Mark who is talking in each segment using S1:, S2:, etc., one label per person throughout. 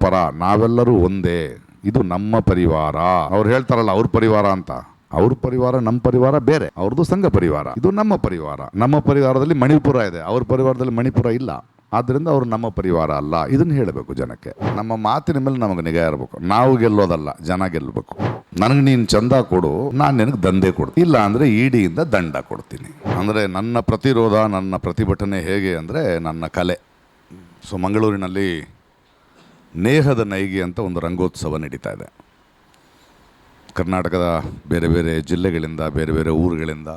S1: ಪರ ನಾವೆಲ್ಲರೂ ಒಂದೇ. ಇದು ನಮ್ಮ ಪರಿವಾರ. ಅವ್ರು ಹೇಳ್ತಾರಲ್ಲ, ಅವ್ರ ಪರಿವಾರ ಅಂತ. ಅವ್ರ ಪರಿವಾರ ನಮ್ಮ ಪರಿವಾರ ಬೇರೆ. ಅವ್ರದ್ದು ಸಂಘ ಪರಿವಾರ. ಇದು ನಮ್ಮ ಪರಿವಾರ. ನಮ್ಮ ಪರಿವಾರದಲ್ಲಿ ಮಣಿಪುರ ಇದೆ. ಅವ್ರ ಪರಿವಾರದಲ್ಲಿ ಮಣಿಪುರ ಇಲ್ಲ. ಆದ್ದರಿಂದ ಅವರು ನಮ್ಮ ಪರಿವಾರ ಅಲ್ಲ. ಇದನ್ನು ಹೇಳಬೇಕು ಜನಕ್ಕೆ. ನಮ್ಮ ಮಾತಿನ ಮೇಲೆ ನಮಗೆ ನಿಗಾ ಇರಬೇಕು. ನಾವು ಗೆಲ್ಲೋದಲ್ಲ, ಜನ ಗೆಲ್ಲಬೇಕು ನನಗೆ ನೀನು ಚಂದ ಕೊಡು, ನಾನು ನಿನಗೆ ದಂಧೆ ಕೊಡ್ತೀನಿ ಇಲ್ಲ ಅಂದರೆ ಇಡಿಯಿಂದ ದಂಡ ಕೊಡ್ತೀನಿ. ಅಂದರೆ ನನ್ನ ಪ್ರತಿರೋಧ, ನನ್ನ ಪ್ರತಿಭಟನೆ ಹೇಗೆ ಅಂದರೆ ನನ್ನ ಕಲೆ. ಸೊ ಮಂಗಳೂರಿನಲ್ಲಿ ನೇಹದ ನೈಗೆ ಅಂತ ಒಂದು ರಂಗೋತ್ಸವ ನಡೀತಾ ಇದೆ. ಕರ್ನಾಟಕದ ಬೇರೆ ಬೇರೆ ಜಿಲ್ಲೆಗಳಿಂದ, ಬೇರೆ ಬೇರೆ ಊರುಗಳಿಂದ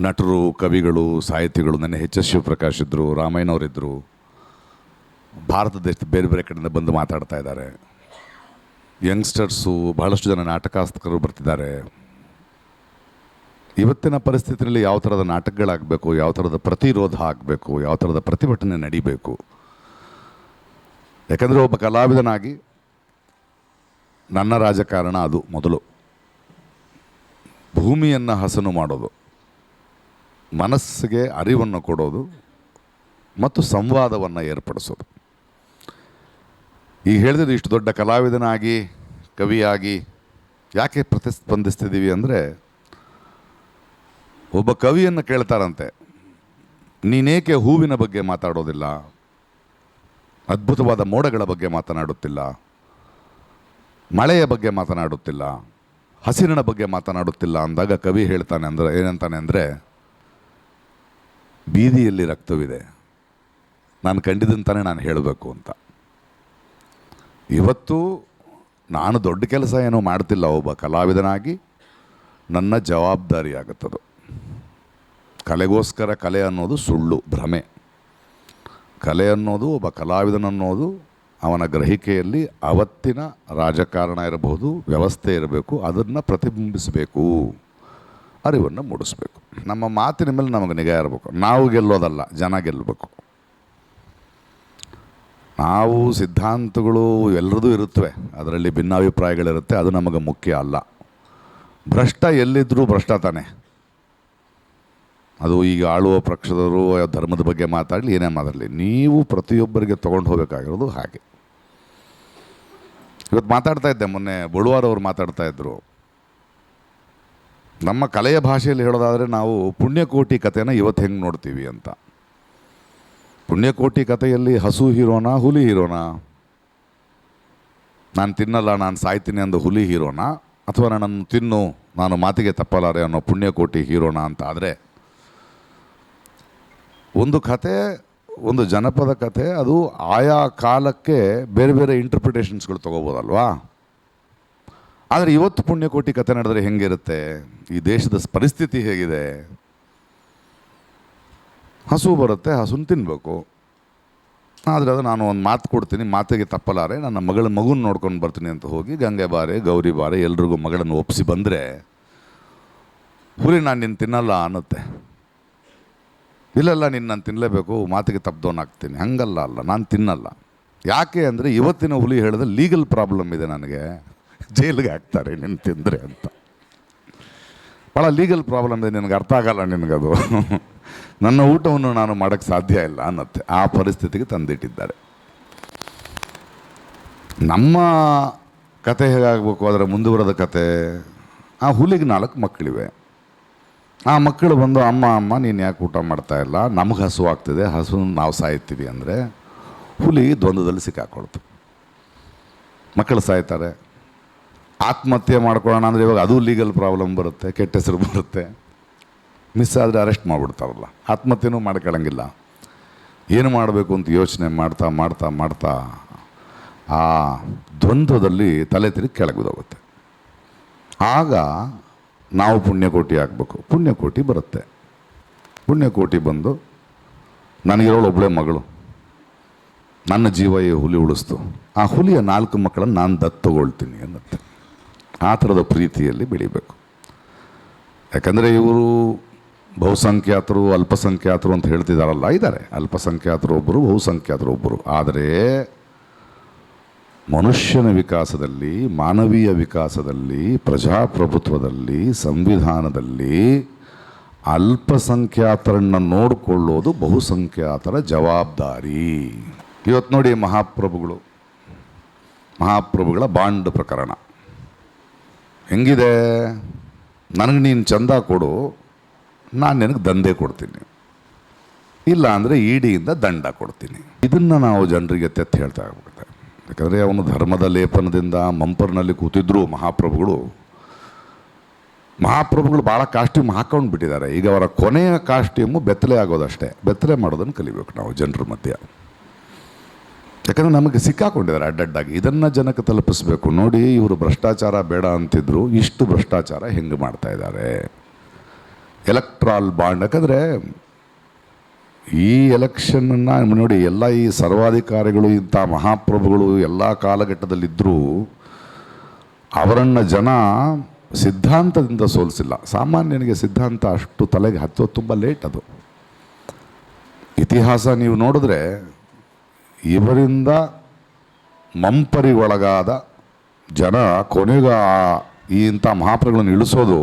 S1: ನಟರು, ಕವಿಗಳು, ಸಾಹಿತಿಗಳು, ನನ್ನ ಎಚ್ ಎಸ್ ಶಿವಪ್ರಕಾಶ್ ಇದ್ದರು ರಾಮಯ್ಯನವರಿದ್ದರು ಭಾರತ ದೇಶದ ಬೇರೆ ಬೇರೆ ಕಡೆಯಿಂದ ಬಂದು ಮಾತಾಡ್ತಾ ಇದ್ದಾರೆ. ಯಂಗ್ಸ್ಟರ್ಸು ಬಹಳಷ್ಟು ಜನ ನಾಟಕಾಸ್ತಕರು ಬರ್ತಿದ್ದಾರೆ. ಇವತ್ತಿನ ಪರಿಸ್ಥಿತಿಯಲ್ಲಿ ಯಾವ ಥರದ ನಾಟಕಗಳಾಗಬೇಕು, ಯಾವ ಥರದ ಪ್ರತಿರೋಧ ಆಗಬೇಕು ಯಾವ ಥರದ ಪ್ರತಿಭಟನೆ ನಡಿಬೇಕು? ಯಾಕಂದರೆ ಒಬ್ಬ ಕಲಾವಿದನಾಗಿ ನನ್ನ ರಾಜಕಾರಣ ಅದು ಮೊದಲು. ಭೂಮಿಯನ್ನು ಹಸನು ಮಾಡೋದು, ಮನಸ್ಸಿಗೆ ಅರಿವನ್ನು ಕೊಡೋದು ಮತ್ತು ಸಂವಾದವನ್ನು ಏರ್ಪಡಿಸೋದು. ಈಗ ಹೇಳಿದ್ರೆ ಇಷ್ಟು ದೊಡ್ಡ ಕಲಾವಿದನಾಗಿ, ಕವಿಯಾಗಿ ಯಾಕೆ ಪ್ರತಿಸ್ಪಂದಿಸ್ತಿದ್ದೀವಿ ಅಂದರೆ ಒಬ್ಬ ಕವಿಯನ್ನು ಕೇಳ್ತಾರಂತೆ. ನೀನೇಕೆ ಹೂವಿನ ಬಗ್ಗೆ ಮಾತಾಡೋದಿಲ್ಲ? ಅದ್ಭುತವಾದ ಮೋಡಗಳ ಬಗ್ಗೆ ಮಾತನಾಡುತ್ತಿಲ್ಲ. ಮಳೆಯ ಬಗ್ಗೆ ಮಾತನಾಡುತ್ತಿಲ್ಲ. ಹಸಿರಿನ ಬಗ್ಗೆ ಮಾತನಾಡುತ್ತಿಲ್ಲ ಅಂದಾಗ ಕವಿ ಹೇಳ್ತಾನೆ ಅಂದರೆ, ಏನಂತಾನೆ ಅಂದರೆ, ಬೀದಿಯಲ್ಲಿ ರಕ್ತವಿದೆ. ನಾನು ಕಂಡಿದಂತಾನೆ ನಾನು ಹೇಳಬೇಕು ಅಂತ. ಇವತ್ತು ನಾನು ದೊಡ್ಡ ಕೆಲಸ ಏನೂ ಮಾಡ್ತಿಲ್ಲ, ಒಬ್ಬ ಕಲಾವಿದನಾಗಿ ನನ್ನ ಜವಾಬ್ದಾರಿ ಆಗುತ್ತದು ಕಲೆಗೋಸ್ಕರ ಕಲೆ ಅನ್ನೋದು ಸುಳ್ಳು, ಭ್ರಮೆ. ಕಲೆ ಅನ್ನೋದು ಒಬ್ಬ ಕಲಾವಿದನನ್ನೋದು ಅವನ ಗ್ರಹಿಕೆಯಲ್ಲಿ ಅವತ್ತಿನ ರಾಜಕಾರಣ ಇರಬಹುದು, ವ್ಯವಸ್ಥೆ ಇರಬೇಕು, ಅದನ್ನು ಪ್ರತಿಬಿಂಬಿಸಬೇಕು, ಅರಿವನ್ನು ಮೂಡಿಸ್ಬೇಕು. ನಮ್ಮ ಮಾತಿನ ಮೇಲೆ ನಮಗೆ ನಿಗಾ ಇರಬೇಕು. ನಾವು ಗೆಲ್ಲೋದಲ್ಲ, ಜನ ಗೆಲ್ಲಬೇಕು ನಾವು ಸಿದ್ಧಾಂತಗಳು ಎಲ್ಲರದೂ ಇರುತ್ತವೆ ಅದರಲ್ಲಿ ಭಿನ್ನಾಭಿಪ್ರಾಯಗಳಿರುತ್ತೆ, ಅದು ನಮಗೆ ಮುಖ್ಯ ಅಲ್ಲ. ಭ್ರಷ್ಟ ಎಲ್ಲಿದ್ದರೂ ಭ್ರಷ್ಟ ತಾನೆ. ಅದು ಈಗ ಆಳುವ ಪಕ್ಷದವರು ಧರ್ಮದ ಬಗ್ಗೆ ಮಾತಾಡಲಿ, ಏನೇ ಮಾತಾಡಲಿ. ನೀವು ಪ್ರತಿಯೊಬ್ಬರಿಗೆ ತೊಗೊಂಡು ಹೋಗಬೇಕಾಗಿರೋದು ಹಾಗೆ. ಇವತ್ತು ಮಾತಾಡ್ತಾ ಇದ್ದೆ, ಮೊನ್ನೆ ಬಳುವಾರ್ ಅವರು ಮಾತಾಡ್ತಾ ಇದ್ದರು ನಮ್ಮ ಕಲೆಯ ಭಾಷೆಯಲ್ಲಿ ಹೇಳೋದಾದರೆ ನಾವು ಪುಣ್ಯಕೋಟಿ ಕಥೆನ ಇವತ್ತು ಹೆಂಗೆ ನೋಡ್ತೀವಿ ಅಂತ. ಪುಣ್ಯಕೋಟಿ ಕಥೆಯಲ್ಲಿ ಹಸು ಹೀರೋನಾ, ಹುಲಿ ಹೀರೋನಾ? ನಾನು ತಿನ್ನಲ್ಲ, ನಾನು ಸಾಯ್ತೀನಿ ಅಂದು ಹುಲಿ ಹೀರೋನಾ? ಅಥವಾ ನನ್ನನ್ನು ತಿನ್ನು, ನಾನು ಮಾತಿಗೆ ತಪ್ಪಲಾರೆ ಅನ್ನೋ ಪುಣ್ಯಕೋಟಿ ಹೀರೋನಾ ಅಂತ ಆದರೆ ಒಂದು ಕತೆ ಒಂದು ಜನಪದ ಕತೆ ಅದು ಆಯಾ ಕಾಲಕ್ಕೆ ಬೇರೆ ಬೇರೆ ಇಂಟರ್ಪ್ರಿಟೇಷನ್ಸ್ಗಳು ತೊಗೋಬೋದಲ್ವಾ? ಆದರೆ ಇವತ್ತು ಪುಣ್ಯಕೋಟಿ ಕಥೆ ನಡೆದರೆ ಹೆಂಗಿರುತ್ತೆ? ಈ ದೇಶದ ಪರಿಸ್ಥಿತಿ ಹೇಗಿದೆ? ಹಸು ಬರುತ್ತೆ, ಹಸುನ ತಿನ್ನಬೇಕು ಆದರೆ ಅದು ನಾನು ಒಂದು ಮಾತು ಕೊಡ್ತೀನಿ, ಮಾತಿಗೆ ತಪ್ಪಲಾರೆ. ನನ್ನ ಮಗಳ ಮಗುನ ನೋಡ್ಕೊಂಡು ಬರ್ತೀನಿ ಅಂತ ಹೋಗಿ ಗಂಗೆ ಬಾರೆ, ಗೌರಿ ಬಾರೆ, ಎಲ್ರಿಗೂ ಮಗಳನ್ನು ಒಪ್ಪಿಸಿ ಬಂದರೆ ಹುಲಿ ನಾನು ನಿನ್ನ ತಿನ್ನಲ್ಲ ಅನ್ನುತ್ತೆ. ಇಲ್ಲಲ್ಲ ನಿನ್ನ ನಾನು ತಿನ್ನಲೇಬೇಕು ಮಾತಿಗೆ ತಪ್ಪದವನಾಗ್ತೀನಿ ಹಂಗಲ್ಲ ಅಲ್ಲ, ನಾನು ತಿನ್ನಲ್ಲ. ಯಾಕೆ ಅಂದರೆ ಇವತ್ತಿನ ಹುಲಿ ಹೇಳಿದ್ರೆ ಲೀಗಲ್ ಪ್ರಾಬ್ಲಮ್ ಇದೆ ನನಗೆ. ಜೈಲಿಗೆ ಹಾಕ್ತಾರೆ ನಿನ್ನ ತಿಂದರೆ ಅಂತ. ಭಾಳ ಲೀಗಲ್ ಪ್ರಾಬ್ಲಮ್ ಇದೆ, ನಿನಗೆ ಅರ್ಥ ಆಗಲ್ಲ ನಿನಗದು. ನನ್ನ ಊಟವನ್ನು ನಾನು ಮಾಡೋಕ್ಕೆ ಸಾಧ್ಯ ಇಲ್ಲ ಅನ್ನತ್ತೆ. ಆ ಪರಿಸ್ಥಿತಿಗೆ ತಂದಿಟ್ಟಿದ್ದಾರೆ. ನಮ್ಮ ಕತೆ ಹೇಗಾಗಬೇಕು, ಅದರ ಮುಂದುವರೆದ ಕತೆ? ಆ ಹುಲಿಗೆ ನಾಲ್ಕು ಮಕ್ಕಳಿವೆ. ಆ ಮಕ್ಕಳು ಬಂದು, ಅಮ್ಮ ಅಮ್ಮ, ನೀನು ಯಾಕೆ ಊಟ ಮಾಡ್ತಾ ಇಲ್ಲ? ನಮಗೆ ಹಸು ಆಗ್ತಿದೆ ಹಸು ನಾವು ಸಾಯ್ತೀವಿ ಅಂದರೆ ಹುಲಿ ದ್ವಂದ್ವದಲ್ಲಿ ಸಿಕ್ಕಾಕೊಳ್ತು ಮಕ್ಕಳು ಸಾಯ್ತಾರೆ. ಆತ್ಮಹತ್ಯೆ ಮಾಡ್ಕೊಳ್ಳೋಣ ಅಂದರೆ ಇವಾಗ ಅದು ಲೀಗಲ್ ಪ್ರಾಬ್ಲಮ್ ಬರುತ್ತೆ, ಕೆಟ್ಟ ಹೆಸರು ಬರುತ್ತೆ. ಮಿಸ್ ಆದರೆ ಅರೆಸ್ಟ್ ಮಾಡಿಬಿಡ್ತಾರಲ್ಲ. ಆತ್ಮಹತ್ಯೆನೂ ಮಾಡ್ಕೊಳ್ಳಂಗಿಲ್ಲ ಏನು ಮಾಡಬೇಕು ಅಂತ ಯೋಚನೆ ಮಾಡ್ತಾ ಮಾಡ್ತಾ ಮಾಡ್ತಾ, ಆ ದ್ವಂದ್ವದಲ್ಲಿ ತಲೆ ತಿರುಗಿ ಕೆಳಗೆ ಬಿದ್ದೋಗುತ್ತೆ ಆಗ ನಾವು ಪುಣ್ಯಕೋಟಿ ಆಗಬೇಕು. ಪುಣ್ಯಕೋಟಿ ಬರುತ್ತೆ. ಪುಣ್ಯಕೋಟಿ ಬಂದು ನನಗಿರೋಳು ಒಬ್ಬಳೇ ಮಗಳು. ನನ್ನ ಜೀವ ಈ ಹುಲಿ ಉಳಿಸ್ತು. ಆ ಹುಲಿಯ ನಾಲ್ಕು ಮಕ್ಕಳನ್ನು ನಾನು ದತ್ತು ತಗೊಳ್ತೀನಿ ಅನ್ನತ್ತೆ. ಆ ಥರದ ಪ್ರೀತಿಯಲ್ಲಿ ಬೆಳಿಬೇಕು. ಯಾಕಂದರೆ ಇವರು ಬಹುಸಂಖ್ಯಾತರು, ಅಲ್ಪಸಂಖ್ಯಾತರು ಅಂತ ಹೇಳ್ತಿದ್ದಾರಲ್ಲ ಇದ್ದಾರೆ ಅಲ್ಪಸಂಖ್ಯಾತರು ಒಬ್ಬರು ಬಹುಸಂಖ್ಯಾತರು ಒಬ್ಬರು ಆದರೆ ಮನುಷ್ಯನ ವಿಕಾಸದಲ್ಲಿ, ಮಾನವೀಯ ವಿಕಾಸದಲ್ಲಿ, ಪ್ರಜಾಪ್ರಭುತ್ವದಲ್ಲಿ, ಸಂವಿಧಾನದಲ್ಲಿ ಅಲ್ಪಸಂಖ್ಯಾತರನ್ನು ನೋಡಿಕೊಳ್ಳೋದು ಬಹುಸಂಖ್ಯಾತರ ಜವಾಬ್ದಾರಿ. ಇವತ್ತು ನೋಡಿ ಮಹಾಪ್ರಭುಗಳು. ಮಹಾಪ್ರಭುಗಳ ಬಾಂಡ್ ಪ್ರಕರಣ. ಹೆಂಗಿದೆ? ನನಗೆ ನೀನು ಚಂದ ಕೊಡು, ನಾನು ನಿನಗೆ ದಂಧೆ ಕೊಡ್ತೀನಿ. ಇಲ್ಲ ಅಂದರೆ ಇಡಿಯಿಂದ ದಂಡ ಕೊಡ್ತೀನಿ. ಇದನ್ನು ನಾವು ಜನರಿಗೆ ತೆತ್ತು ಹೇಳ್ತಾ ಹೋಗ್ಬಿಡುತ್ತೆ. ಯಾಕಂದರೆ ಅವನು ಧರ್ಮದ ಲೇಪನದಿಂದ ಮಂಪರ್ನಲ್ಲಿ ಕೂತಿದ್ರು ಮಹಾಪ್ರಭುಗಳು. ಮಹಾಪ್ರಭುಗಳು ಭಾಳ ಕಾಸ್ಟ್ಯೂಮ್ ಹಾಕೊಂಡು ಬಿಟ್ಟಿದ್ದಾರೆ. ಈಗ ಅವರ ಕೊನೆಯ ಕಾಸ್ಟ್ಯೂಮು ಬೆತ್ತಲೆ ಆಗೋದಷ್ಟೇ. ಬೆತ್ತಲೆ ಮಾಡೋದನ್ನು ಕಲಿಬೇಕು ನಾವು ಜನರ ಮಧ್ಯೆ. ಯಾಕಂದರೆ ನಮಗೆ ಸಿಕ್ಕಾಕೊಂಡಿದ್ದಾರೆ ಅಡ್ಡಡ್ಡಾಗಿ. ಇದನ್ನು ಜನಕ್ಕೆ ತಲುಪಿಸ್ಬೇಕು. ನೋಡಿ, ಇವರು ಭ್ರಷ್ಟಾಚಾರ ಬೇಡ ಅಂತಿದ್ರು. ಇಷ್ಟು ಭ್ರಷ್ಟಾಚಾರ ಹೆಂಗೆ ಮಾಡ್ತಾ ಇದ್ದಾರೆ? Electoral bond. ಯಾಕಂದರೆ ಈ ಎಲೆಕ್ಷನನ್ನು ನೋಡಿ ಎಲ್ಲ ಈ ಸರ್ವಾಧಿಕಾರಿಗಳು, ಇಂಥ ಮಹಾಪ್ರಭುಗಳು ಎಲ್ಲ ಕಾಲಘಟ್ಟದಲ್ಲಿದ್ದರೂ ಅವರನ್ನು ಜನ ಸಿದ್ಧಾಂತದಿಂದ ಸೋಲಿಸಿಲ್ಲ. ಸಾಮಾನ್ಯನಿಗೆ ಸಿದ್ಧಾಂತ ಅಷ್ಟು ತಲೆಗೆ ಹತ್ತೋದು ತುಂಬ ಲೇಟ್ ಅದು. ಇತಿಹಾಸ ನೀವು ನೋಡಿದ್ರೆ ಇವರಿಂದ ಮಂಪರಿಗೊಳಗಾದ ಜನ ಕೊನೆಗೆ ಈ ಇಂಥ ಮಹಾಪ್ರಭುಗಳನ್ನು ಇಳಿಸೋದು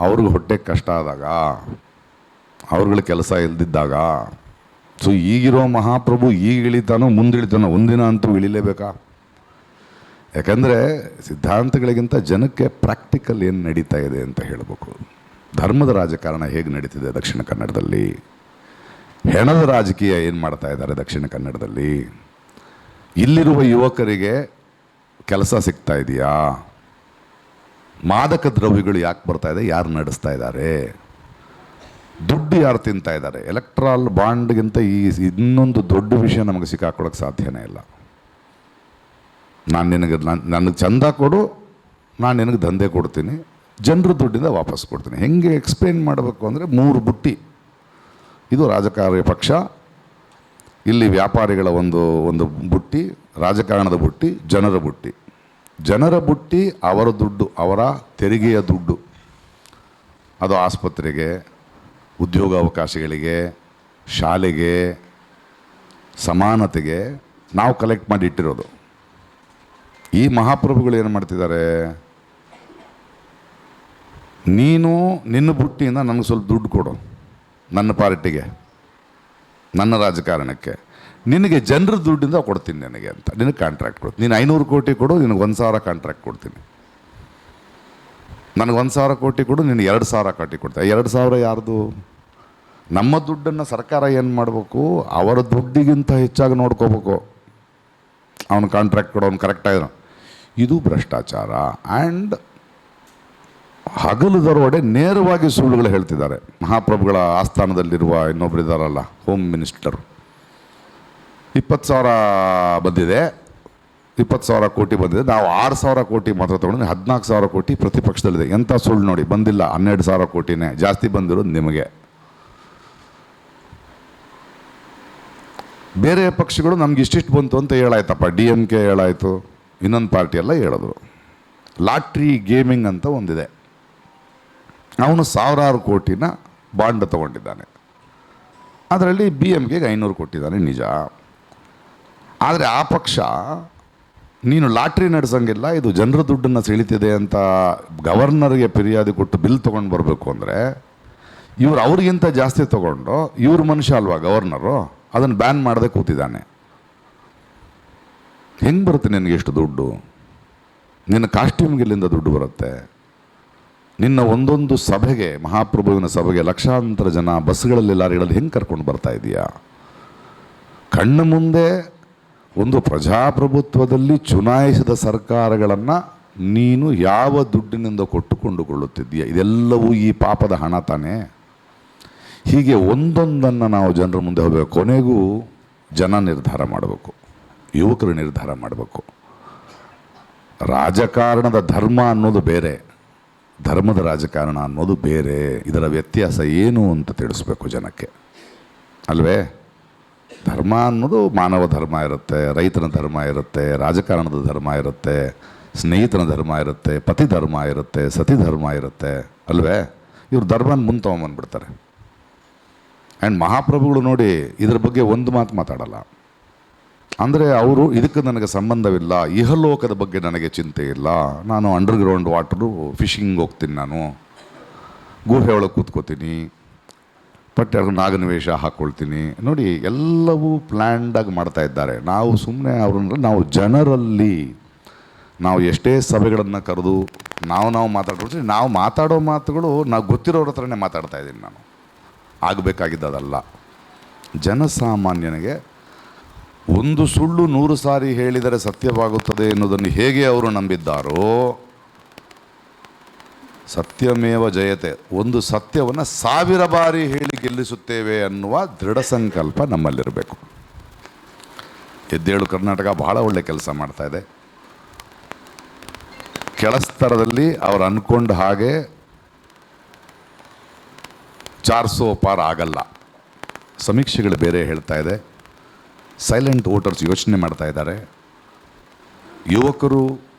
S1: ಅವ್ರಿಗೆ ಹೊಟ್ಟೆಗೆ ಕಷ್ಟ ಆದಾಗ. ಅವ್ರುಗಳ ಕೆಲಸ ಇಲ್ದಿದ್ದಾಗ. ಸೊ ಈಗಿರೋ ಮಹಾಪ್ರಭು ಈಗ ಇಳಿತಾನೋ ಮುಂದಿಳಿತಾನೋ ಒಂದಿನ ಅಂತೂ ಇಳಿಲೇಬೇಕಾ? ಯಾಕಂದರೆ ಸಿದ್ಧಾಂತಗಳಿಗಿಂತ ಜನಕ್ಕೆ ಪ್ರಾಕ್ಟಿಕಲ್ ಏನು ನಡೀತಾ ಇದೆ ಅಂತ ಹೇಳಬೇಕು. ಧರ್ಮದ ರಾಜಕಾರಣ ಹೇಗೆ ನಡೀತಿದೆ ದಕ್ಷಿಣ ಕನ್ನಡದಲ್ಲಿ? ಹೆಣದ ರಾಜಕೀಯ ಏನು ಮಾಡ್ತಾ ಇದ್ದಾರೆ ದಕ್ಷಿಣ ಕನ್ನಡದಲ್ಲಿ? ಇಲ್ಲಿರುವ ಯುವಕರಿಗೆ ಕೆಲಸ ಸಿಗ್ತಾ ಇದೆಯಾ? ಮಾದಕ ದ್ರವ್ಯಗಳು ಯಾಕೆ ಬರ್ತಾ ಇದೆ? ಯಾರು ನಡೆಸ್ತಾ ಇದ್ದಾರೆ? ದುಡ್ಡು ಯಾರು ತಿಂತಾ ಇದ್ದಾರೆ? ಎಲೆಕ್ಟ್ರಾಲ್ ಬಾಂಡ್ಗಿಂತ ಈ ಇನ್ನೊಂದು ದೊಡ್ಡ ವಿಷಯ ನಮಗೆ ಸಿಕ್ಕಾಕೊಳಕ್ಕೆ ಸಾಧ್ಯನೇ ಇಲ್ಲ. ನಾನು ನಿನಗೆ ನನ್ನ ನನಗೆ ಚಂದ ಕೊಡು, ನಾನು ನಿನಗೆ ದಂಧೆ ಕೊಡ್ತೀನಿ, ಜನರ ದುಡ್ಡಿಂದ ವಾಪಸ್ ಕೊಡ್ತೀನಿ. ಹೆಂಗೆ ಎಕ್ಸ್ಪ್ಲೇನ್ ಮಾಡಬೇಕು ಅಂದರೆ ಮೂರು ಬುಟ್ಟಿ. ಇದು ರಾಜಕಾರಣ ಪಕ್ಷ, ಇಲ್ಲಿ ವ್ಯಾಪಾರಿಗಳ ಒಂದು ಒಂದು ಬುಟ್ಟಿ, ರಾಜಕಾರಣದ ಬುಟ್ಟಿ, ಜನರ ಬುಟ್ಟಿ. ಜನರ ಬುಟ್ಟಿ, ಅವರ ದುಡ್ಡು, ಅವರ ತೆರಿಗೆಯ ದುಡ್ಡು. ಅದು ಆಸ್ಪತ್ರೆಗೆ ಉದ್ಯೋಗ ಅವಕಾಶಗಳಿಗೆ ಶಾಲೆಗೆ, ಸಮಾನತೆಗೆ ನಾವು ಕಲೆಕ್ಟ್ ಮಾಡಿ ಇಟ್ಟಿರೋದು. ಈ ಮಹಾಪ್ರಭುಗಳು ಏನು ಮಾಡ್ತಿದ್ದಾರೆ? ನೀನು ನಿನ್ನ ಬುಟ್ಟಿಯಿಂದ ನನಗೆ ಸ್ವಲ್ಪ ದುಡ್ಡು ಕೊಡು, ನನ್ನ ಪಾರ್ಟಿಗೆ, ನನ್ನ ರಾಜಕಾರಣಕ್ಕೆ. ನಿನಗೆ ಜನರ ದುಡ್ಡಿಂದ ಕೊಡ್ತೀನಿ ನನಗೆ ಅಂತ. ನಿನಗೆ ಕಾಂಟ್ರಾಕ್ಟ್ ಕೊಡ್ತೀನಿ. ನೀನು ಐನೂರು ಕೋಟಿ ಕೊಡು, ನಿನಗೆ ಒಂದು ಸಾವಿರ ಕಾಂಟ್ರಾಕ್ಟ್ ಕೊಡ್ತೀನಿ. ನನಗೆ ಒಂದು ಸಾವಿರ ಕೋಟಿ ಕೊಡು, ನಿನಗೆ ಎರಡು ಸಾವಿರ ಕೋಟಿ ಕೊಡ್ತಾ. ಎರಡು ಸಾವಿರ ಯಾರ್ದು? ನಮ್ಮ ದುಡ್ಡನ್ನು ಸರ್ಕಾರ ಏನು ಮಾಡಬೇಕು? ಅವರ ದುಡ್ಡಿಗಿಂತ ಹೆಚ್ಚಾಗಿ ನೋಡ್ಕೋಬೇಕು. ಅವನು ಕಾಂಟ್ರಾಕ್ಟ್ ಕೊಡೋನು ಕರೆಕ್ಟಾಗಿ ಇದು ಭ್ರಷ್ಟಾಚಾರ. ಆ್ಯಂಡ್ ಹಗಲು ದರೋಡೆ ನೇರವಾಗಿ ಸುಳ್ಳುಗಳು ಹೇಳ್ತಿದ್ದಾರೆ. ಮಹಾಪ್ರಭುಗಳ ಆಸ್ಥಾನದಲ್ಲಿರುವ ಇನ್ನೊಬ್ಬರು ಇದ್ದಾರಲ್ಲ ಹೋಮ್ ಮಿನಿಸ್ಟರ್ ಇಪ್ಪತ್ತು ಸಾವಿರ ಬಂದಿದೆ. ಇಪ್ಪತ್ತು ಸಾವಿರ ಕೋಟಿ ಬಂದಿದೆ. ನಾವು ಆರು ಸಾವಿರ ಕೋಟಿ ಮಾತ್ರ ತೊಗೊಂಡು ಹದಿನಾಲ್ಕು ಸಾವಿರ ಕೋಟಿ ಪ್ರತಿಪಕ್ಷದಲ್ಲಿದೆ. ಎಂಥ ಸುಳ್ಳು ನೋಡಿ, ಬಂದಿಲ್ಲ. ಹನ್ನೆರಡು ಸಾವಿರ ಕೋಟಿನೇ ಜಾಸ್ತಿ ಬಂದಿರೋದು ನಿಮಗೆ. ಬೇರೆ ಪಕ್ಷಗಳು ನಮ್ಗೆ ಇಷ್ಟಿಷ್ಟು ಬಂತು ಅಂತ ಹೇಳಾಯ್ತಪ್ಪ. ಡಿ ಎಂ ಕೆ ಹೇಳಾಯಿತು. ಇನ್ನೊಂದು ಪಾರ್ಟಿ ಎಲ್ಲ ಹೇಳಿದ್ರು ಲಾಟ್ರಿ ಗೇಮಿಂಗ್ ಅಂತ ಒಂದಿದೆ. ಅವನು ಸಾವಿರಾರು ಕೋಟಿನ ಬಾಂಡ್ ತಗೊಂಡಿದ್ದಾನೆ. ಅದರಲ್ಲಿ ಬಿ ಎಂ ಕೆಗೆ ಐನೂರು ಕೊಟ್ಟಿದ್ದಾನೆ ನಿಜ. ಆದರೆ ಆ ಪಕ್ಷ ನೀನು ಲಾಟ್ರಿ ನಡೆಸಂಗಿಲ್ಲ, ಇದು ಜನರ ದುಡ್ಡನ್ನು ಸೆಳಿತಿದೆ ಅಂತ ಗವರ್ನರ್ಗೆ ಫಿರ್ಯಾದಿ ಕೊಟ್ಟು ಬಿಲ್ ತೊಗೊಂಡು ಬರಬೇಕು ಅಂದರೆ ಇವ್ರು ಅವ್ರಿಗಿಂತ ಜಾಸ್ತಿ ತೊಗೊಂಡು ಇವ್ರ ಮನುಷ್ಯ ಅಲ್ವಾ ಗವರ್ನರು? ಅದನ್ನು ಬ್ಯಾನ್ ಮಾಡದೆ ಕೂತಿದ್ದಾನೆ. ಹೆಂಗೆ ಬರುತ್ತೆ ನಿನಗೆ ಎಷ್ಟು ದುಡ್ಡು? ನಿನ್ನ ಕಾಸ್ಟ್ಯೂಮ್ಗೆ ಇಲ್ಲಿಂದ ದುಡ್ಡು ಬರುತ್ತೆ? ನಿನ್ನ ಒಂದೊಂದು ಸಭೆಗೆ, ಮಹಾಪ್ರಭುವಿನ ಸಭೆಗೆ ಲಕ್ಷಾಂತರ ಜನ ಬಸ್ಗಳಲ್ಲಿ ಲಾರಿಗಳಲ್ಲಿ ಹೆಂಗೆ ಕರ್ಕೊಂಡು ಬರ್ತಾ ಇದೀಯಾ? ಕಣ್ಣು ಮುಂದೆ ಒಂದು ಪ್ರಜಾಪ್ರಭುತ್ವದಲ್ಲಿ ಚುನಾಯಿಸಿದ ಸರ್ಕಾರಗಳನ್ನು ನೀನು ಯಾವ ದುಡ್ಡಿನಿಂದ ಕೊಟ್ಟುಕೊಂಡುಕೊಳ್ಳುತ್ತಿದ್ದೀಯ? ಇದೆಲ್ಲವೂ ಈ ಪಾಪದ ಹಣ ತಾನೇ? ಹೀಗೆ ಒಂದೊಂದನ್ನು ನಾವು ಜನರ ಮುಂದೆ ಹೋಗಬೇಕು. ಕೊನೆಗೂ ಜನ ನಿರ್ಧಾರ ಮಾಡಬೇಕು. ಯುವಕರು ನಿರ್ಧಾರ ಮಾಡಬೇಕು. ರಾಜಕಾರಣದ ಧರ್ಮ ಅನ್ನೋದು ಬೇರೆ. ಧರ್ಮದ ರಾಜಕಾರಣ ಅನ್ನೋದು ಬೇರೆ. ಇದರ ವ್ಯತ್ಯಾಸ ಏನು ಅಂತ ತಿಳಿಸ್ಬೇಕು ಜನಕ್ಕೆ. ಅಲ್ವೇ? ಧರ್ಮ ಅನ್ನೋದು ಮಾನವ ಧರ್ಮ ಇರುತ್ತೆ, ರೈತನ ಧರ್ಮ ಇರುತ್ತೆ, ರಾಜಕಾರಣದ ಧರ್ಮ ಇರುತ್ತೆ, ಸ್ನೇಹಿತನ ಧರ್ಮ ಇರುತ್ತೆ, ಪತಿ ಧರ್ಮ ಇರುತ್ತೆ, ಸತಿ ಧರ್ಮ ಇರುತ್ತೆ, ಅಲ್ವೇ? ಇವ್ರು ಧರ್ಮನ ಮುಂದೆ ತೊಗೊಂಬಂದ್ಬಿಡ್ತಾರೆ ಆ್ಯಂಡ್ ಮಹಾಪ್ರಭುಗಳು ನೋಡಿ ಇದ್ರ ಬಗ್ಗೆ ಒಂದು ಮಾತು ಮಾತಾಡಲ್ಲ. ಅಂದರೆ ಅವರು, ಇದಕ್ಕೆ ನನಗೆ ಸಂಬಂಧವಿಲ್ಲ, ಇಹಲೋಕದ ಬಗ್ಗೆ ನನಗೆ ಚಿಂತೆ ಇಲ್ಲ, ನಾನು ಅಂಡರ್ಗ್ರೌಂಡ್ ವಾಟರು ಫಿಶಿಂಗ್ ಹೋಗ್ತೀನಿ ನಾನು, ಗುಹೆ ಒಳಗೆ ಕೂತ್ಕೋತೀನಿ ಬಟ್ ಅವ್ರಿಗೆ ನಾಗನ ಹಾಕ್ಕೊಳ್ತೀನಿ ನೋಡಿ, ಎಲ್ಲವೂ ಪ್ಲ್ಯಾಂಡಾಗಿ ಮಾಡ್ತಾ ಇದ್ದಾರೆ. ನಾವು ಸುಮ್ಮನೆ ಅವ್ರನ್ನ ನಾವು ಜನರಲ್ಲಿ ನಾವು ಎಷ್ಟೇ ಸಭೆಗಳನ್ನು ಕರೆದು ನಾವು ನಾವು ಮಾತಾಡ್ಕೊಳ್ತೀವಿ. ನಾವು ಮಾತಾಡೋ ಮಾತುಗಳು ನಾವು ಗೊತ್ತಿರೋರ ಹತ್ರನೇ ಮಾತಾಡ್ತಾ ಇದ್ದೀನಿ ನಾನು. ಆಗಬೇಕಾಗಿದ್ದದಲ್ಲ. ಜನಸಾಮಾನ್ಯನಿಗೆ ಒಂದು ಸುಳ್ಳು ನೂರು ಸಾರಿ ಹೇಳಿದರೆ ಸತ್ಯವಾಗುತ್ತದೆ ಎನ್ನುವುದನ್ನು ಹೇಗೆ ಅವರು ನಂಬಿದ್ದಾರೋ ಸತ್ಯಮೇವ ಜಯತೆ. ಒಂದು ಸತ್ಯವನ್ನು ಸಾವಿರ ಬಾರಿ ಹೇಳಿ ಗೆಲ್ಲಿಸುತ್ತೇವೆ ಅನ್ನುವ ದೃಢ ಸಂಕಲ್ಪ ನಮ್ಮಲ್ಲಿರಬೇಕು. ಎದ್ದೇಳು ಕರ್ನಾಟಕ ಬಹಳ ಒಳ್ಳೆ ಕೆಲಸ ಮಾಡ್ತಾ ಇದೆ. ಕೆಳಸ್ತರದಲ್ಲಿ ಅವ್ರು ಅಂದ್ಕೊಂಡ ಹಾಗೆ ಚಾರ್ಸೋ ಪಾರ್ ಆಗಲ್ಲ. ಸಮೀಕ್ಷೆಗಳು ಬೇರೆ ಹೇಳ್ತಾ ಇದೆ. ಸೈಲೆಂಟ್ ವೋಟರ್ಸ್ ಯೋಚನೆ ಮಾಡ್ತಾ ಇದ್ದಾರೆ. ಯುವಕರು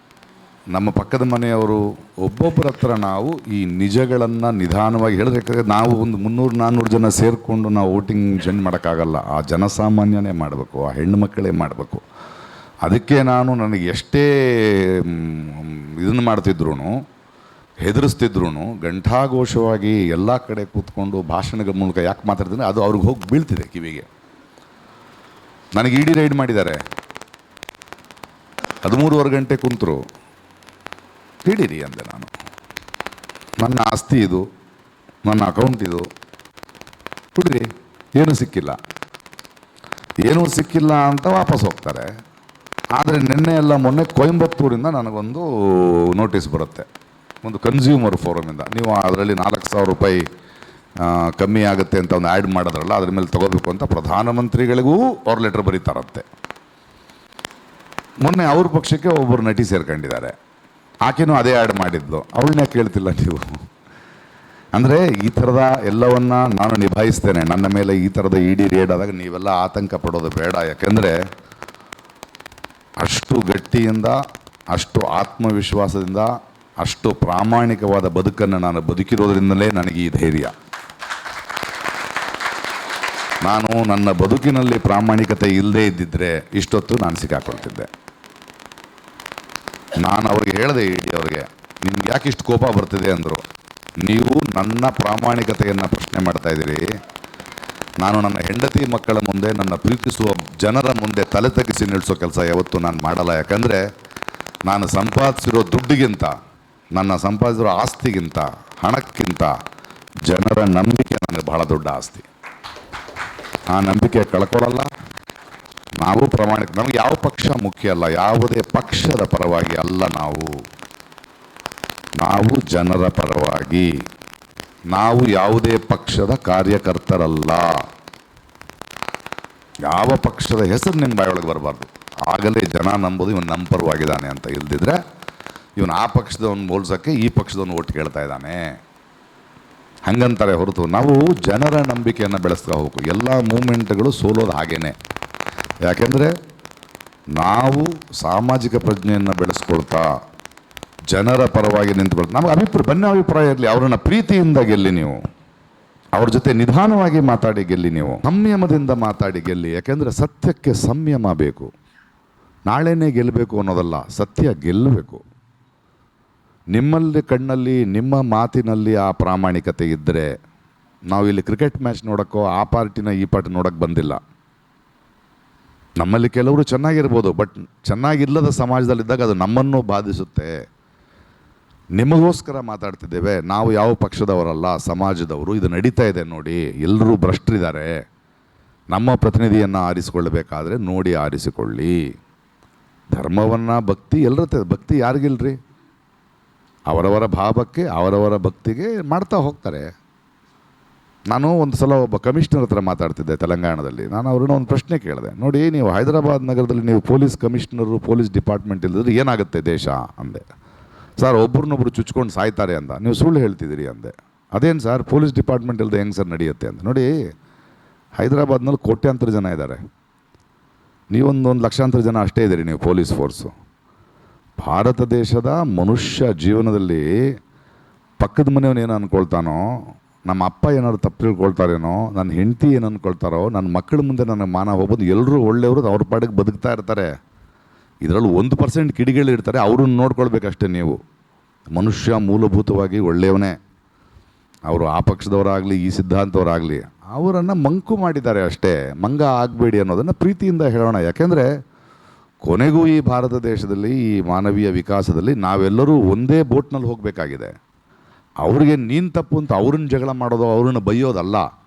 S1: ನಮ್ಮ ಪಕ್ಕದ ಮನೆಯವರು ಒಬ್ಬೊಬ್ಬರ ಹತ್ರ ನಾವು ಈ ನಿಜಗಳನ್ನು ನಿಧಾನವಾಗಿ ಹೇಳಬೇಕಾದ್ರೆ ನಾವು ಒಂದು ಮುನ್ನೂರು ನಾನ್ನೂರು ಜನ ಸೇರಿಕೊಂಡು ನಾವು ವೋಟಿಂಗ್ ಜನ್ ಮಾಡೋಕ್ಕಾಗಲ್ಲ. ಆ ಜನಸಾಮಾನ್ಯನೇ ಮಾಡಬೇಕು, ಆ ಹೆಣ್ಣು ಮಕ್ಕಳೇ ಮಾಡಬೇಕು. ಅದಕ್ಕೆ ನಾನು ನನಗೆ ಎಷ್ಟೇ ಇದನ್ನು ಮಾಡ್ತಿದ್ರು ಹೆದರಿಸ್ತಿದ್ರು ಘಂಟಾಘೋಷವಾಗಿ ಎಲ್ಲ ಕಡೆ ಕೂತ್ಕೊಂಡು ಭಾಷಣಗಳ ಮೂಲಕ ಯಾಕೆ ಮಾತಾಡ್ತೀನಿ ಅದು ಅವ್ರಿಗೆ ಹೋಗಿ ಬೀಳ್ತಿದೆ ಕಿವಿಗೆ. ನನಗೆ ಇಡಿ ರೈಡ್ ಮಾಡಿದ್ದಾರೆ. ಹದಿಮೂರುವರೆ ಗಂಟೆ ಕುಂತರು. ಹಿಡೀರಿ ಅಂದೆ ನಾನು. ನನ್ನ ಆಸ್ತಿ ಇದು, ನನ್ನ ಅಕೌಂಟ್ ಇದು. ಕುಡಿರಿ ಏನೂ ಸಿಕ್ಕಿಲ್ಲ. ಏನೂ ಸಿಕ್ಕಿಲ್ಲ ಅಂತ ವಾಪಸ್ ಹೋಗ್ತಾರೆ. ಆದರೆ ನಿನ್ನೆ ಎಲ್ಲ ಮೊನ್ನೆ ಕೊಯಂಬತ್ತೂರಿಂದ ನನಗೊಂದು ನೋಟಿಸ್ ಬರುತ್ತೆ. ಒಂದು ಕನ್ಸ್ಯೂಮರ್ ಫೋರಮಿಂದ ನೀವು ಅದರಲ್ಲಿ ನಾಲ್ಕು ಸಾವಿರ ರೂಪಾಯಿ ಕಮ್ಮಿ ಆಗುತ್ತೆ ಅಂತ ಒಂದು ಆ್ಯಡ್ ಮಾಡಿದ್ರಲ್ಲ, ಅದ್ರ ಮೇಲೆ ತಗೋಬೇಕು ಅಂತ ಪ್ರಧಾನಮಂತ್ರಿಗಳಿಗೂ ಅವ್ರ ಲೆಟ್ರ್ ಬರೀತಾರಂತೆ. ಮೊನ್ನೆ ಅವ್ರ ಪಕ್ಷಕ್ಕೆ ಒಬ್ಬರು ನಟಿ ಸೇರ್ಕೊಂಡಿದ್ದಾರೆ. ಆಕೆನೂ ಅದೇ ಆ್ಯಡ್ ಮಾಡಿದ್ಲು ಅವಳನ್ನೇ ಕೇಳ್ತಿಲ್ಲ ನೀವು. ಅಂದರೆ ಈ ಥರದ ಎಲ್ಲವನ್ನು ನಾನು ನಿಭಾಯಿಸ್ತೇನೆ. ನನ್ನ ಮೇಲೆ ಈ ಥರದ ಇಡಿ ರೇಡ್ ಆದಾಗ ನೀವೆಲ್ಲ ಆತಂಕ ಪಡೋದು ಬೇಡ. ಯಾಕೆಂದರೆ ಅಷ್ಟು ಗಟ್ಟಿಯಿಂದ, ಅಷ್ಟು ಆತ್ಮವಿಶ್ವಾಸದಿಂದ, ಅಷ್ಟು ಪ್ರಾಮಾಣಿಕವಾದ ಬದುಕನ್ನು ನಾನು ಬದುಕಿರೋದ್ರಿಂದಲೇ ನನಗೆ ಈ ಧೈರ್ಯ. ನಾನು ನನ್ನ ಬದುಕಿನಲ್ಲಿ ಪ್ರಾಮಾಣಿಕತೆ ಇಲ್ಲದೇ ಇದ್ದಿದ್ರೆ ಇಷ್ಟೊತ್ತು ನಾನು ಸಿಕ್ಕಾಕೊಳ್ತಿದ್ದೆ. ನಾನು ಅವ್ರಿಗೆ ಹೇಳಿದೆ ಇಡಿ ಅವ್ರಿಗೆ, ನಿಮ್ಗೆ ಯಾಕೆ ಇಷ್ಟು ಕೋಪ ಬರ್ತಿದೆ ಅಂದರು. ನೀವು ನನ್ನ ಪ್ರಾಮಾಣಿಕತೆಯನ್ನು ಪ್ರಶ್ನೆ ಮಾಡ್ತಾ ಇದ್ದೀರಿ. ನಾನು ನನ್ನ ಹೆಂಡತಿ ಮಕ್ಕಳ ಮುಂದೆ, ನನ್ನ ಪ್ರೀತಿಸುವ ಜನರ ಮುಂದೆ ತಲೆ ತಗ್ಗಿಸಿ ನಿಲ್ಲಿಸೋ ಕೆಲಸ ಯಾವತ್ತೂ ನಾನು ಮಾಡಲ್ಲ. ಯಾಕಂದರೆ ನಾನು ಸಂಪಾದಿಸಿರೋ ದುಡ್ಡಿಗಿಂತ, ನನ್ನ ಸಂಪಾದಿಸಿರೋ ಆಸ್ತಿಗಿಂತ, ಹಣಕ್ಕಿಂತ ಜನರ ನಂಬಿಕೆ ನನಗೆ ಬಹಳ ದೊಡ್ಡ ಆಸ್ತಿ. ಆ ನಂಬಿಕೆ ಕಳ್ಕೊಳ್ಳಲ್ಲ ನಾವು ಪ್ರಾಮಾಣಿಕ ನಮಗೆ ಯಾವ ಪಕ್ಷ ಮುಖ್ಯ ಅಲ್ಲ, ಯಾವುದೇ ಪಕ್ಷದ ಪರವಾಗಿ ಅಲ್ಲ ನಾವು. ನಾವು ಜನರ ಪರವಾಗಿ, ನಾವು ಯಾವುದೇ ಪಕ್ಷದ ಕಾರ್ಯಕರ್ತರಲ್ಲ. ಯಾವ ಪಕ್ಷದ ಹೆಸರು ನಿಮ್ಮ ಬಾಯೊಳಗೆ ಬರಬಾರ್ದು. ಆಗಲೇ ಜನ ನಂಬೋದು, ಇವನು ನಮ್ಮ ಪರವಾಗಿದ್ದಾನೆ ಅಂತ ಇಲ್ದಿದ್ರೆ, ಇವನು ಆ ಪಕ್ಷದವನು ಬೋಲ್ಸೋಕ್ಕೆ ಈ ಪಕ್ಷದವನು ಓಟ್ ಕೇಳ್ತಾ ಇದ್ದಾನೆ. ಹಂಗಂತಾರೆ ಹೊರತು ನಾವು ಜನರ ನಂಬಿಕೆಯನ್ನು ಬೆಳೆಸ್ತಾ ಹೋಗು ಎಲ್ಲ ಮೂಮೆಂಟ್ಗಳು ಸೋಲೋದು ಹಾಗೇನೆ. ಯಾಕೆಂದರೆ ನಾವು ಸಾಮಾಜಿಕ ಪ್ರಜ್ಞೆಯನ್ನು ಬೆಳೆಸ್ಕೊಳ್ತಾ ಜನರ ಪರವಾಗಿ ನಿಂತುಕೊಳ್ತಾ, ನಮಗೆ ಅಭಿಪ್ರಾಯ, ಬನ್ನಿ ಅಭಿಪ್ರಾಯ ಇರಲಿ, ಅವರನ್ನ ಪ್ರೀತಿಯಿಂದ ಗೆಲ್ಲಿ ನೀವು. ಅವ್ರ ಜೊತೆ ನಿಧಾನವಾಗಿ ಮಾತಾಡಿ ಗೆಲ್ಲಿ ನೀವು. ಸಂಯಮದಿಂದ ಮಾತಾಡಿ ಗೆಲ್ಲಿ. ಯಾಕೆಂದರೆ ಸತ್ಯಕ್ಕೆ ಸಂಯಮ ಬೇಕು. ನಾಳೆನೇ ಗೆಲ್ಲಬೇಕು ಅನ್ನೋದಲ್ಲ, ಸತ್ಯ ಗೆಲ್ಲಬೇಕು ನಿಮ್ಮಲ್ಲಿ ಕಣ್ಣಲ್ಲಿ, ನಿಮ್ಮ ಮಾತಿನಲ್ಲಿ ಆ ಪ್ರಾಮಾಣಿಕತೆ ಇದ್ದರೆ ನಾವು ಇಲ್ಲಿ ಕ್ರಿಕೆಟ್ ಮ್ಯಾಚ್ ನೋಡೋಕ್ಕೋ ಆ ಪಾರ್ಟಿನ ಈ ಪಾರ್ಟಿ ನೋಡೋಕ್ಕೆ ಬಂದಿಲ್ಲ. ನಮ್ಮಲ್ಲಿ ಕೆಲವರು ಚೆನ್ನಾಗಿರ್ಬೋದು ಬಟ್ ಚೆನ್ನಾಗಿಲ್ಲದ ಸಮಾಜದಲ್ಲಿದ್ದಾಗ ಅದು ನಮ್ಮನ್ನು ಬಾಧಿಸುತ್ತೆ. ನಿಮಗೋಸ್ಕರ ಮಾತಾಡ್ತಿದ್ದೇವೆ, ನಾವು ಯಾವ ಪಕ್ಷದವರಲ್ಲ, ಸಮಾಜದವರು, ಇದು ನಡೀತಾ ಇದೆ ನೋಡಿ, ಎಲ್ಲರೂ ಭ್ರಷ್ಟರಿದ್ದಾರೆ ನಮ್ಮ ಪ್ರತಿನಿಧಿಯನ್ನು ಆರಿಸಿಕೊಳ್ಳಬೇಕಾದ್ರೆ ನೋಡಿ ಆರಿಸಿಕೊಳ್ಳಿ. ಧರ್ಮವನ್ನು ಭಕ್ತಿ ಎಲ್ಲರ ಭಕ್ತಿ ಯಾರಿಗಿಲ್ರಿ? ಅವರವರ ಭಾವಕ್ಕೆ, ಅವರವರ ಭಕ್ತಿಗೆ ಮಾಡ್ತಾ ಹೋಗ್ತಾರೆ. ನಾನು ಒಂದು ಸಲ ಒಬ್ಬ ಕಮಿಷನರ್ ಹತ್ರ ಮಾತಾಡ್ತಿದ್ದೆ ತೆಲಂಗಾಣದಲ್ಲಿ. ನಾನು ಅವ್ರನ್ನ ಒಂದು ಪ್ರಶ್ನೆ ಕೇಳಿದೆ. ನೋಡಿ, ನೀವು ಹೈದರಾಬಾದ್ ನಗರದಲ್ಲಿ ನೀವು ಪೊಲೀಸ್ ಕಮಿಷನರು, ಪೊಲೀಸ್ ಡಿಪಾರ್ಟ್ಮೆಂಟ್ ಇಲ್ಲದ್ರೆ ಏನಾಗುತ್ತೆ ದೇಶ? ಅಂದೆ. ಸರ್, ಒಬ್ರನ್ನೊಬ್ರು ಚುಚ್ಕೊಂಡು ಸಾಯ್ತಾರೆ ಅಂತ ನೀವು ಸುಳ್ಳು ಹೇಳ್ತಿದ್ದೀರಿ ಅಂದೆ. ಅದೇನು ಸರ್, ಪೊಲೀಸ್ ಡಿಪಾರ್ಟ್ಮೆಂಟ್ ಇಲ್ಲದೆ ಹೆಂಗೆ ಸರ್ ನಡೆಯುತ್ತೆ? ಅಂತ ನೋಡಿ, ಹೈದರಾಬಾದ್ನಲ್ಲಿ ಕೋಟ್ಯಾಂತರ ಜನ ಇದ್ದಾರೆ. ನೀವೊಂದು ಒಂದು ಲಕ್ಷಾಂತರ ಜನ ಅಷ್ಟೇ ಇದ್ದೀರಿ ನೀವು ಪೊಲೀಸ್ ಫೋರ್ಸು. ಭಾರತ ದೇಶದ ಮನುಷ್ಯ ಜೀವನದಲ್ಲಿ ಪಕ್ಕದ ಮನೆಯವನು ಏನು ಅಂದ್ಕೊಳ್ತಾನೋ ನಮ್ಮ ಅಪ್ಪ ಏನಾದ್ರು ತಪ್ಪು ತಿಳ್ಕೊಳ್ತಾರೇನೋ, ನನ್ನ ಹೆಂಡತಿ ಏನು ಅಂದ್ಕೊಳ್ತಾರೋ ನನ್ನ ಮಕ್ಕಳ ಮುಂದೆ ನನ್ನ ಮಾನ ಹೋಗ್ಬೋದು ಎಲ್ಲರೂ ಒಳ್ಳೆಯವರು ಅವ್ರ ಪಾಡಿಗೆ ಬದುಕ್ತಾ ಇರ್ತಾರೆ. ಇದರಲ್ಲಿ ಒಂದು ಪರ್ಸೆಂಟ್ ಕಿಡಿಗಳಿರ್ತಾರೆ ಅವ್ರನ್ನ ನೋಡ್ಕೊಳ್ಬೇಕಷ್ಟೇ ನೀವು. ಮನುಷ್ಯ ಮೂಲಭೂತವಾಗಿ ಒಳ್ಳೆಯವನೇ. ಅವರು ಆ ಪಕ್ಷದವರಾಗಲಿ, ಈ ಸಿದ್ಧಾಂತವರಾಗಲಿ, ಅವರನ್ನು ಮಂಕು ಮಾಡಿದ್ದಾರೆ ಅಷ್ಟೇ. ಮಂಗ ಆಗಬೇಡಿ ಅನ್ನೋದನ್ನು ಪ್ರೀತಿಯಿಂದ ಹೇಳೋಣ. ಯಾಕೆಂದರೆ, ಕೊನೆಗೂ ಈ ಭಾರತ ದೇಶದಲ್ಲಿ, ಈ ಮಾನವೀಯ ವಿಕಾಸದಲ್ಲಿ ನಾವೆಲ್ಲರೂ ಒಂದೇ ಬೋಟ್ನಲ್ಲಿ ಹೋಗಬೇಕಾಗಿದೆ. ಅವ್ರಿಗೆ ನೀನು ತಪ್ಪು ಅಂತ ಅವ್ರನ್ನ ಜಗಳ ಮಾಡೋದು, ಅವ್ರನ್ನ ಬೈಯೋದಲ್ಲ.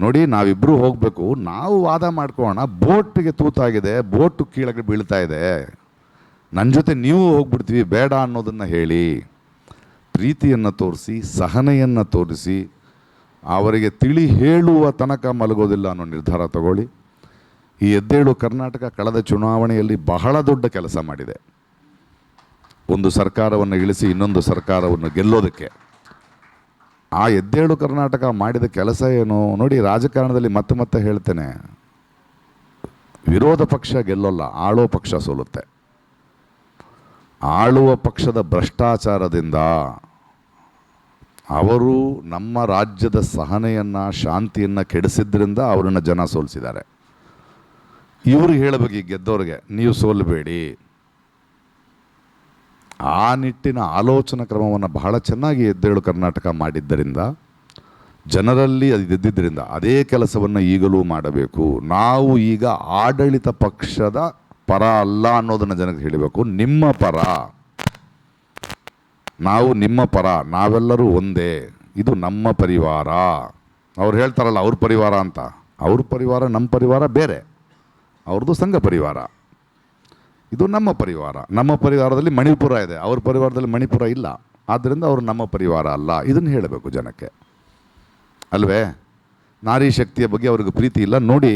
S1: ನೋಡಿ ನಾವಿಬ್ಬರು ಹೋಗಬೇಕು, ನಾವು ವಾದ ಮಾಡ್ಕೋಣ ಬೋಟ್ಗೆ ತೂತಾಗಿದೆ, ಬೋಟು ಕೀಳಕ್ಕೆ ಬೀಳ್ತಾ ಇದೆ. ನನ್ನ ಜೊತೆ ನೀವು ಹೋಗ್ಬಿಡ್ತೀವಿ, ಬೇಡ ಅನ್ನೋದನ್ನು ಹೇಳಿ. ಪ್ರೀತಿಯನ್ನು ತೋರಿಸಿ, ಸಹನೆಯನ್ನು ತೋರಿಸಿ, ಅವರಿಗೆ ತಿಳಿ ಹೇಳುವ ತನಕ ಮಲಗೋದಿಲ್ಲ ಅನ್ನೋ ನಿರ್ಧಾರ ತಗೊಳ್ಳಿ. ಈ ಎದ್ದೇಳು ಕರ್ನಾಟಕ ಕಳೆದ ಚುನಾವಣೆಯಲ್ಲಿ ಬಹಳ ದೊಡ್ಡ ಕೆಲಸ ಮಾಡಿದೆ. ಒಂದು ಸರ್ಕಾರವನ್ನು ಇಳಿಸಿ ಇನ್ನೊಂದು ಸರ್ಕಾರವನ್ನು ಗೆಲ್ಲೋದಕ್ಕೆ. ಆ ಎದ್ದೇಳು ಕರ್ನಾಟಕ ಮಾಡಿದ ಕೆಲಸ ಏನು? ನೋಡಿ, ರಾಜಕಾರಣದಲ್ಲಿ ಮತ್ತೆ ಮತ್ತೆ ಹೇಳ್ತೇನೆ. ವಿರೋಧ ಪಕ್ಷ ಗೆಲ್ಲೋಲ್ಲ, ಆಳೋ ಪಕ್ಷ ಸೋಲುತ್ತೆ. ಆಳುವ ಪಕ್ಷದ ಭ್ರಷ್ಟಾಚಾರದಿಂದ ಅವರು ನಮ್ಮ ರಾಜ್ಯದ ಸಹನೆಯನ್ನು, ಶಾಂತಿಯನ್ನು ಕೆಡಿಸಿದ್ರಿಂದ ಅವರನ್ನು ಜನ ಸೋಲಿಸಿದ್ದಾರೆ. ಇವರು ಹೇಳಬೇಕು ಈ ಗೆದ್ದವ್ರಿಗೆ ನೀವು ಸೋಲ್ಬೇಡಿ ಆ ನಿಟ್ಟಿನ ಆಲೋಚನಾ ಕ್ರಮವನ್ನು ಬಹಳ ಚೆನ್ನಾಗಿ ಎದ್ದೇಳು ಕರ್ನಾಟಕ ಮಾಡಿದ್ದರಿಂದ, ಜನರಲ್ಲಿ ಅದು ಇದ್ದಿದ್ದರಿಂದ ಅದೇ ಕೆಲಸವನ್ನು ಈಗಲೂ ಮಾಡಬೇಕು. ನಾವು ಈಗ ಆಡಳಿತ ಪಕ್ಷದ ಪರ ಅಲ್ಲ ಅನ್ನೋದನ್ನು ಜನಕ್ಕೆ ಹೇಳಬೇಕು. ನಿಮ್ಮ ಪರ. ನಾವು ನಿಮ್ಮ ಪರ. ನಾವೆಲ್ಲರೂ ಒಂದೇ. ಇದು ನಮ್ಮ ಪರಿವಾರ. ಅವ್ರು ಹೇಳ್ತಾರಲ್ಲ, ಅವ್ರ ಪರಿವಾರ ಅಂತ. ಅವ್ರ ಪರಿವಾರ, ನಮ್ಮ ಪರಿವಾರ ಬೇರೆ. ಅವ್ರದ್ದು ಸಂಘ ಪರಿವಾರ. ಇದು ನಮ್ಮ ಪರಿವಾರ. ನಮ್ಮ ಪರಿವಾರದಲ್ಲಿ ಮಣಿಪುರ ಇದೆ. ಅವ್ರ ಪರಿವಾರದಲ್ಲಿ ಮಣಿಪುರ ಇಲ್ಲ. ಆದ್ದರಿಂದ ಅವರು ನಮ್ಮ ಪರಿವಾರ ಅಲ್ಲ. ಇದನ್ನು ಹೇಳಬೇಕು ಜನಕ್ಕೆ. ಅಲ್ವೇ? ನಾರಿ ಶಕ್ತಿಯ ಬಗ್ಗೆ ಅವ್ರಿಗೆ ಪ್ರೀತಿ ಇಲ್ಲ. ನೋಡಿ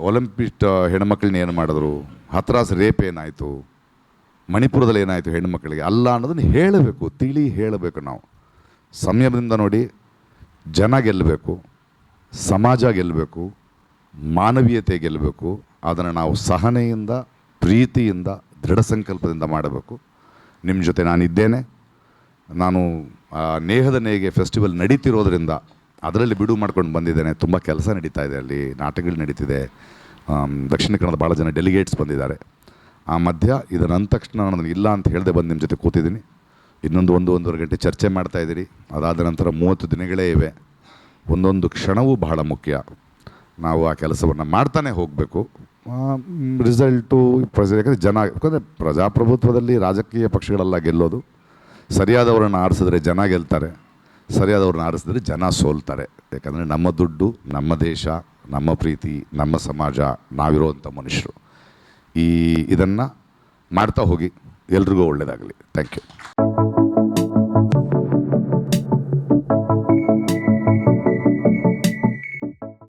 S1: ಒಲಿಂಪಿಸ್ಟ್ ಹೆಣ್ಮಕ್ಳನ್ನ ಏನು ಮಾಡಿದ್ರು? ಹತ್ರಾಸ್ ರೇಪ್ ಏನಾಯಿತು? ಮಣಿಪುರದಲ್ಲಿ ಏನಾಯಿತು ಹೆಣ್ಮಕ್ಳಿಗೆ? ಅಲ್ಲ ಅನ್ನೋದನ್ನು ಹೇಳಬೇಕು. ತಿಳಿ ಹೇಳಬೇಕು ನಾವು. ಸಂಯಮದಿಂದ ನೋಡಿ, ಜನ ಗೆಲ್ಲಬೇಕು ಸಮಾಜ ಗೆಲ್ಲಬೇಕು ಮಾನವೀಯತೆ ಗೆಲ್ಲಬೇಕು ಅದನ್ನು ನಾವು ಸಹನೆಯಿಂದ, ಪ್ರೀತಿಯಿಂದ, ದೃಢ ಸಂಕಲ್ಪದಿಂದ ಮಾಡಬೇಕು. ನಿಮ್ಮ ಜೊತೆ ನಾನಿದ್ದೇನೆ. ನಾನು ನೇಹದ ನೇಗೆ ಫೆಸ್ಟಿವಲ್ ನಡೀತಿರೋದ್ರಿಂದ ಅದರಲ್ಲಿ ಬಿಡುವು ಮಾಡ್ಕೊಂಡು ಬಂದಿದ್ದೇನೆ. ತುಂಬ ಕೆಲಸ ನಡೀತಾ ಇದೆ ಅಲ್ಲಿ, ನಾಟಕಗಳು ನಡೀತಿದೆ. ದಕ್ಷಿಣ ಕನ್ನಡದ ಭಾಳ ಜನ ಡೆಲಿಗೇಟ್ಸ್ ಬಂದಿದ್ದಾರೆ. ಆ ಮಧ್ಯ ಇದನ್ನು ಅಂದ ತಕ್ಷಣ ನಾನು ಇಲ್ಲ ಅಂತ ಹೇಳದೆ ಬಂದು ನಿಮ್ಮ ಜೊತೆ ಕೂತಿದ್ದೀನಿ. ಇನ್ನೊಂದು ಒಂದು, ಒಂದೂವರೆ ಗಂಟೆ ಚರ್ಚೆ ಮಾಡ್ತಾ ಇದ್ದೀರಿ. ಅದಾದ ನಂತರ ಮೂವತ್ತು ದಿನಗಳೇ ಇವೆ. ಒಂದೊಂದು ಕ್ಷಣವೂ ಬಹಳ ಮುಖ್ಯ. ನಾವು ಆ ಕೆಲಸವನ್ನು ಮಾಡ್ತಾನೆ ಹೋಗಬೇಕು. ರಿಸಲ್ಟು ಪ್ರಜೆ ಯಾಕಂದರೆ ಜನ ಯಾಕಂದರೆ ಪ್ರಜಾಪ್ರಭುತ್ವದಲ್ಲಿ ರಾಜಕೀಯ ಪಕ್ಷಗಳೆಲ್ಲ ಗೆಲ್ಲೋದು. ಸರಿಯಾದವರನ್ನು ಆಡಿಸಿದ್ರೆ ಜನ ಗೆಲ್ತಾರೆ. ಸರಿಯಾದವ್ರನ್ನ ಆರಿಸಿದ್ರೆ ಜನ ಸೋಲ್ತಾರೆ. ಯಾಕಂದರೆ ನಮ್ಮ ದುಡ್ಡು, ನಮ್ಮ ದೇಶ, ನಮ್ಮ ಪ್ರೀತಿ, ನಮ್ಮ ಸಮಾಜ, ನಾವಿರೋವಂಥ ಮನುಷ್ಯರು. ಈ ಇದನ್ನು ಮಾಡ್ತಾ ಹೋಗಿ. ಎಲ್ರಿಗೂ ಒಳ್ಳೆಯದಾಗಲಿ ಥ್ಯಾಂಕ್ ಯು.